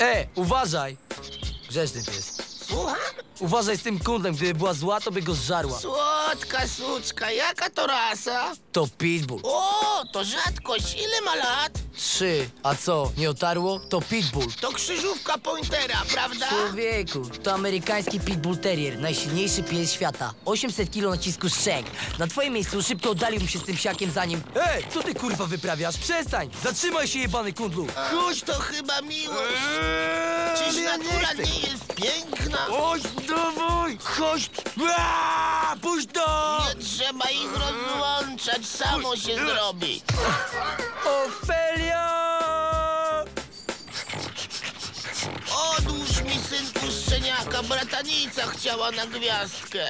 E, uważaj! Grzeczny pies. Słucham? Uważaj z tym kundlem, gdyby była zła, to by go zżarła. Słodka suczka, jaka to rasa? To pitbull. O, to rzadkość. Ile ma lat? Trzy. A co, nie otarło? To pitbull. To krzyżówka pointera, prawda? Człowieku, to amerykański pitbull terrier, najsilniejszy pies świata. 800 kg nacisku szczęk. Na twoim miejscu szybko oddaliłbym się z tym siakiem zanim... Ej, co ty kurwa wyprawiasz? Przestań! Zatrzymaj się jebany kundlu! Chuś to chyba miłość. Czyż Eee, nie natura nie jest piękna? Chodź, dawaj! Chodź! Aaa, puść to! Nie trzeba ich rozłączać, samo się zrobi. Ofelio! Odłóż mi, synku szczeniaka, bratanica chciała na gwiazdkę.